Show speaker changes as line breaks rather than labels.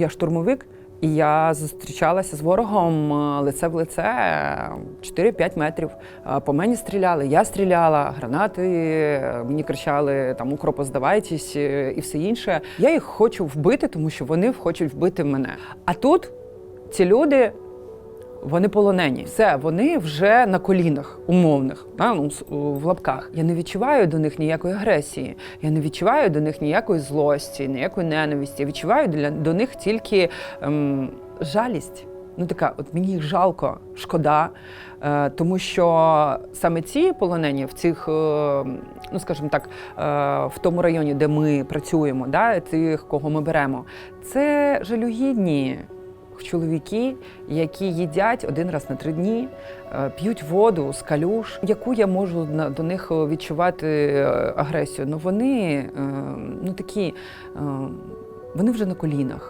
я штурмовик, і я зустрічалася з ворогом е, лице в лице е, 4-5 метрів. Е, По мені стріляли, я стріляла, гранати, е, мені кричали там укропо здавайтесь е, і все інше. Я їх хочу вбити, тому що вони хочуть вбити мене. А тут ці люди. Вони полонені. Все, вони вже на колінах умовних, да, ну, в лапках. Я не відчуваю до них ніякої агресії. Я не відчуваю до них ніякої злості, ніякої ненависті. Я відчуваю для до них тільки ем, жалість. Ну така, от мені їх жалко, шкода, е, тому що саме ці полонені в цих, е, ну скажімо так, е, в тому районі, де ми працюємо, да, тих, кого ми беремо, це жалюгідні чоловіки, які їдять один раз на три дні, е, п'ють воду з калюш. Яку я можу до них е, відчувати е, агресію? Ну вони ну такі, вони вже на колінах.